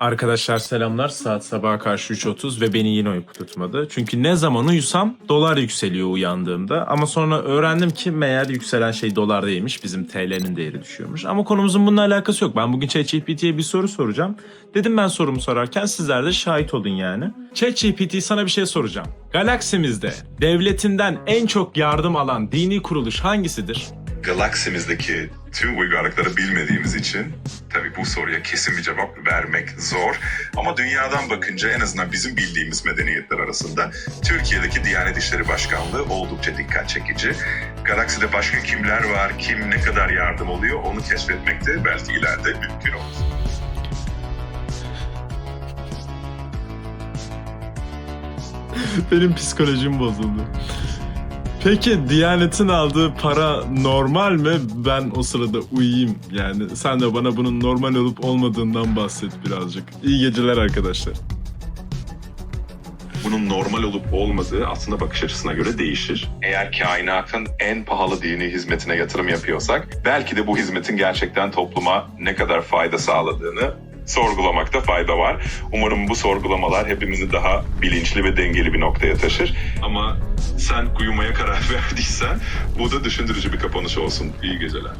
Arkadaşlar selamlar. Saat sabaha karşı 3.30 ve beni yine uyku tutmadı. Çünkü ne zaman uyusam dolar yükseliyor uyandığımda. Ama sonra öğrendim ki meğer yükselen şey dolar değilmiş. Bizim TL'nin değeri düşüyormuş. Ama konumuzun bununla alakası yok. Ben bugün ChatGPT'ye bir soru soracağım. Dedim ben sorumu sorarken sizler de şahit olun yani. ChatGPT sana bir şey soracağım. Galaksimizde devletinden en çok yardım alan dini kuruluş hangisidir? Galaksimizdeki tüm uygarlıkları bilmediğimiz için tabii bu soruya kesin bir cevap vermek zor. Ama dünyadan bakınca en azından bizim bildiğimiz medeniyetler arasında Türkiye'deki Diyanet İşleri Başkanlığı oldukça dikkat çekici. Galakside başka kimler var, kim ne kadar yardım oluyor onu keşfetmek de belki ileride mümkün olur. Benim psikolojim bozuldu. Peki Diyanet'in aldığı para normal mi? Ben o sırada uyuyayım. Yani sen de bana bunun normal olup olmadığından bahset birazcık. İyi geceler arkadaşlar. bunun normal olup olmadığı aslında bakış açısına göre değişir. Eğer kainatın en pahalı dini hizmetine yatırım yapıyorsak belki de bu hizmetin gerçekten topluma ne kadar fayda sağladığını sorgulamakta fayda var. Umarım bu sorgulamalar hepimizi daha bilinçli ve dengeli bir noktaya taşır. Ama sen uyumaya karar verdiysen bu da düşündürücü bir kapanış olsun. İyi geceler.